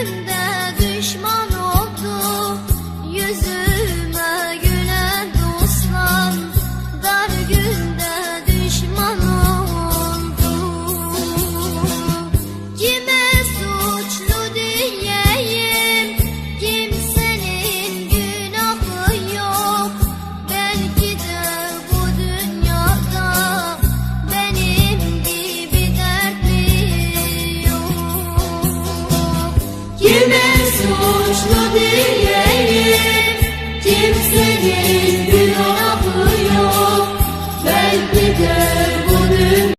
and suçlu değilim Kimsenin günahı yok. Ben gider